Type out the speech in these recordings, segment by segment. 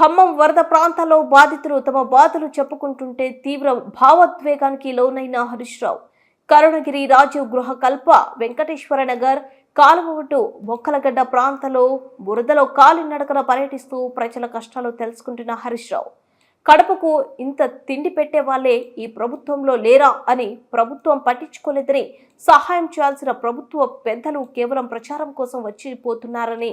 ఖమ్మం వరద ప్రాంతాల్లో బాధితులు తమ బాధలు చెప్పుకుంటుంటే తీవ్ర భావోద్వేగానికి లోనైన హరీష్ రావు. కరుణగిరి రాజీవ్ గృహ కల్ప వెంకటేశ్వర నగర్ కాలువటు బొక్కలగడ్డ ప్రాంతంలో బురదలో కాలినడకన పర్యటిస్తూ ప్రజల కష్టాలు తెలుసుకుంటున్న హరీష్ రావు. కడపకు ఇంత తిండి పెట్టే వాళ్ళే ఈ ప్రభుత్వంలో లేరా అని ప్రభుత్వం పట్టించుకోలేదని సహాయం చేయాల్సిన ప్రభుత్వ పెద్దలు కేవలం ప్రచారం కోసం వచ్చి పోతున్నారని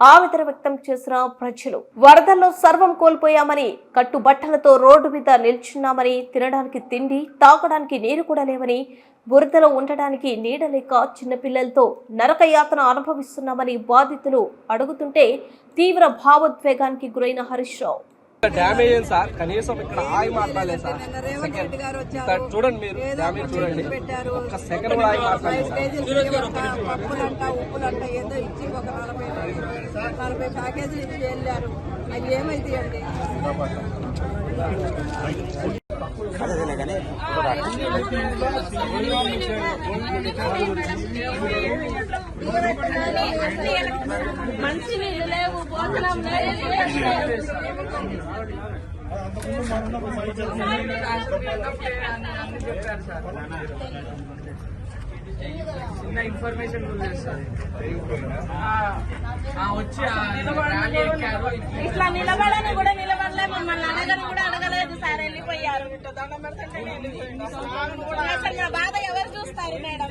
ఆవేదన వ్యక్తం చేసిన ప్రజలు వరదల్లో సర్వం కోల్పోయామని కట్టుబట్టలతో రోడ్డు మీద నిల్చున్నామని తినడానికి తిండి తాగడానికి నీరు కూడా లేవని బురదలో ఉండడానికి నీడ లేక చిన్నపిల్లలతో నరకయాతన అనుభవిస్తున్నామని బాధితులు అడుగుతుంటే తీవ్ర భావోద్వేగానికి గురైన హరీష్ రావు. డ్యామేజ్ సార్ కనీసం ఇక్కడ ఆగి మాట్లాడలేదు సార్. చూడండి మీరు డ్యామేజ్ చూడండి. ఒక్క సెకండ్ కూడా ఆగి మాట్లాడలేదు సార్. నలభై ప్యాకేజీలు ఇచ్చి వెళ్ళారు అవి ఏమైతాయండి మంచి నీళ్ళు లేవు భోజనం లేదు. చిన్న ఇన్ఫర్మేషన్ ఉంది సార్ ఆ, ఆ వచ్చి ఆ ర్యాలీ ఎక్కారు. ఇట్లా నిలబడని కూడా నిలబడలే మమ్మల్ని అడగని కూడా అడగలేదు. సార్ వెళ్ళిపోయారు. అసలు మా బాధ ఎవరు చూస్తారు మేడం?